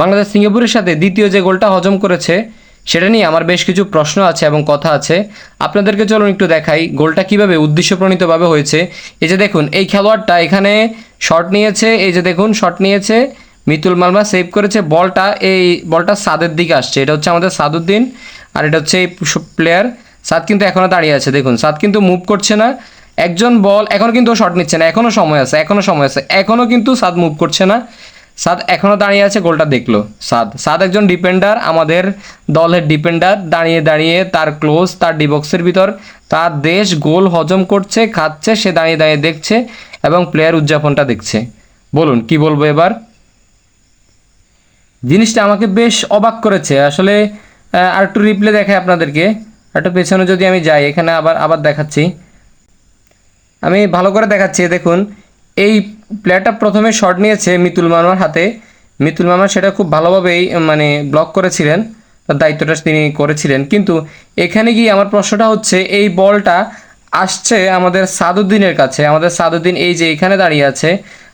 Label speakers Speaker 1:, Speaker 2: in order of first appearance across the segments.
Speaker 1: বাংলাদেশ সিঙ্গাপুরের সাথে দ্বিতীয় যে গোলটা হজম করেছে, সেটা নিয়ে আমার বেশ কিছু প্রশ্ন আছে এবং কথা আছে। আপনাদেরকে চলুন একটু দেখাই গোলটা কীভাবে উদ্দেশ্যপ্রণীতভাবে হয়েছে। এই যে দেখুন, এই খেলোয়াড়টা এখানে শট নিয়েছে, এই যে দেখুন, শট নিয়েছে। মিতুল মালমা সেভ করেছে, বলটা এই বলটা সাদের দিকে আসছে। এটা হচ্ছে আমাদের সাদুদ্দিন আর এটা হচ্ছে এই প্লেয়ার সাদ কিন্তু এখনও দাঁড়িয়ে আছে, দেখুন। সাদ কিন্তু মুভ করছে না। একজন বল এখনও কিন্তু শট নিচ্ছে না এখনও সময় আছে এখনও সময় আছে এখনও কিন্তু সাদ মুভ করছে না। সাদ এখনও দাঁড়িয়ে আছে, গোলটা দেখল। সাদ সাদ একজন ডিপেন্ডার আমাদের দলের ডিপেন্ডার দাঁড়িয়ে দাঁড়িয়ে তার ক্লোজ তার ডিবক্সের ভিতর। তার দেশ গোল হজম করছে, খাচ্ছে, সে দাঁড়িয়ে দাঁড়িয়ে দেখছে এবং প্লেয়ার উদযাপনটা দেখছে। বলুন, কি বলব এবার? জিনিসটা আমাকে বেশ অবাক করেছে। আসলে আর একটু রিপ্লে দেখাই আপনাদেরকে। একটু পেছনে যদি আমি যাই, এখানে আবার আবার দেখাচ্ছি। আমি ভালো করে দেখাচ্ছি, দেখুন, এই প্লেয়ারটা প্রথমে শট নিয়েছে মিতুল মামার হাতে। মিতুল মামা সেটা খুব ভালোভাবেই মানে ব্লক করেছিলেন, তার দায়িত্বটা তিনি করেছিলেন। কিন্তু এখানে গিয়ে আমার প্রশ্নটা হচ্ছে, এই বলটা আসছে আমাদের সাদুদ্দিনের কাছে। আমাদের সাদুদ্দিন এই যে এখানে দাঁড়িয়ে আছে,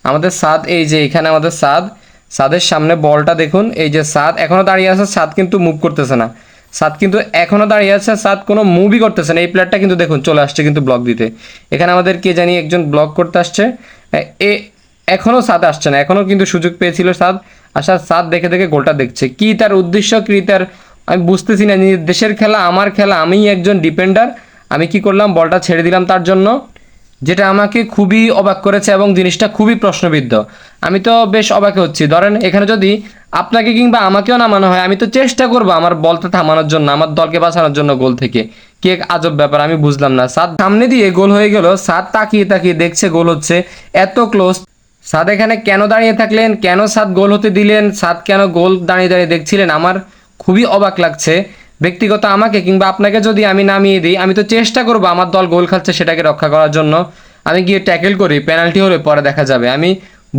Speaker 1: আমাদের সাদ এই যে এখানে আমাদের সাদ, সাদের সামনে বলটা দেখুন, এই যে সাদ এখনও দাঁড়িয়ে আছে, সাদ কিন্তু মুভ করতেছে না। সাদ কিন্তু এখনও দাঁড়িয়ে আছে, সাদ কোনো মুভই করতেছে না। এই প্লেয়ারটা কিন্তু দেখুন, চলে আসছে কিন্তু ব্লক দিতে। এখানে আমাদের কে জানি একজন ব্লক করতে আসছে। এ এখনও সাদ আসছে না এখনও কিন্তু সুযোগ পেয়েছিল সাদ আসার সাদ দেখে দেখে গোলটা দেখছে। কি তার উদ্দেশ্য, কি তার, আমি বুঝতেছি না দেশের খেলা, আমার খেলা আমি একজন ডিপেন্ডার আমি কি করলাম, বলটা ছেড়ে দিলাম তার জন্য। যেটা আমাকে খুবই অবাক করেছে এবং জিনিসটা খুবই প্রশ্নবিদ্ধ। আমি তো বেশ অবাক হচ্ছি। ধরেন, এখানে যদি আপনাকে কিংবা আমাকেও নামানো হয়, আমি তো চেষ্টা করব আমার বলটা থামানোর জন্য, আমার দলকে বাঁচানোর জন্য গোল থেকে। কি এক আজব ব্যাপার, আমি বুঝলাম না। সাদ সামনে দিয়ে গোল হয়ে গেল। সাদ তাকিয়ে তাকিয়ে দেখছে গোল হচ্ছে। এত ক্লোজ। সাদ এখানে কেন দাঁড়িয়ে থাকলেন? কেন সাদ গোল হতে দিলেন? সাদ কেন গোল দাঁড়িয়ে দাঁড়িয়ে দেখছিলেন? আমার খুবই অবাক লাগছে। ব্যক্তিগত আমাকে কিংবা আপনাকে যদি আমি নামিয়ে দিই, আমি তো চেষ্টা করব আমার দল গোল খাচ্ছে সেটাকে রক্ষা করার জন্য। আমি গিয়ে ট্যাকেল করি পেনাল্টি হলে পরে দেখা যাবে। আমি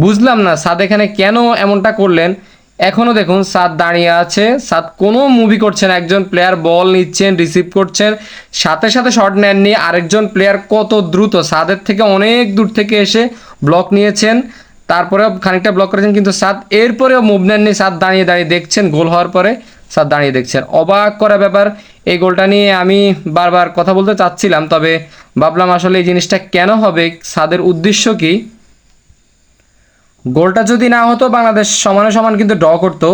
Speaker 1: বুঝলাম না, সাদ এখানে কেন এমনটা করলেন। এখনও দেখুন, সাদ দাঁড়িয়ে আছে। সাদ কোনো মুভি করছেন একজন প্লেয়ার বল নিচ্ছেন রিসিভ করছেন। সাথে সাথে শট নেননি, আরেকজন প্লেয়ার কত দ্রুত, সাদের থেকে অনেক দূর থেকে এসে ব্লক নিয়েছেন। তারপরেও খানিকটা ব্লক করেছেন, কিন্তু সাদ এরপরেও মুভ নেননি। সাদ দাঁড়িয়ে দাঁড়িয়ে দেখছেন, গোল হওয়ার পরে সাদ দাঁড়িয়ে দেখছেন। অবাক করা ব্যাপার, এই গোলটা নিয়ে আমি বারবার কথা বলতে চাচ্ছিলাম, তবে ভাবলাম আসলে এই জিনিসটা কেন হবে? সাদের উদ্দেশ্য কি? গোলটা যদি না হতো, বাংলাদেশ সমানে সমান কিন্তু ড্র করতো।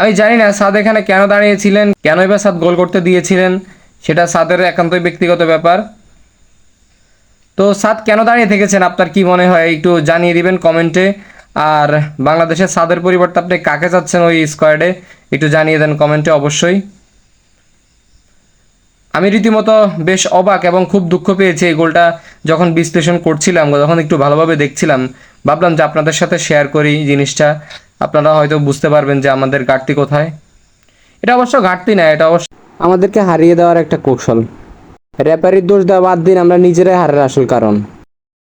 Speaker 1: আমি জানি না সাদ এখানে কেন দাঁড়িয়েছিলেন কেন এবার সাদ গোল করতে দিয়েছিলেন, সেটা সাদের একান্তই ব্যক্তিগত ব্যাপার। তো সাদ কেন দাঁড়িয়ে থেকেছেন, আপনার কি মনে হয়? একটু জানিয়ে দিবেন কমেন্টে। আর বাংলাদেশের সাদের পরিবর্তে আপনি কাকে চাচ্ছেন ওই স্কোয়াডে একটু জানিয়ে দেন কমেন্টে অবশ্যই। আমি রীতিমতো বেশ অবাক এবং খুব দুঃখ পেয়েছি এই গোলটা যখন বিশ্লেষণ করছিলাম যখন একটু ভালোভাবে দেখছিলাম। ভাবলাম যে আপনাদের সাথে শেয়ার করি জিনিসটা। আপনারা হয়তো বুঝতে পারবেন যে আমাদের ঘাটতি কোথায়। এটা অবশ্য ঘাটতি না, এটা অবশ্য আমাদেরকে হারিয়ে দেওয়ার একটা কৌশল। রেপারির দোষ দেওয়া বাদ দিন, আমরা নিজেরাই হারের আসল কারণ।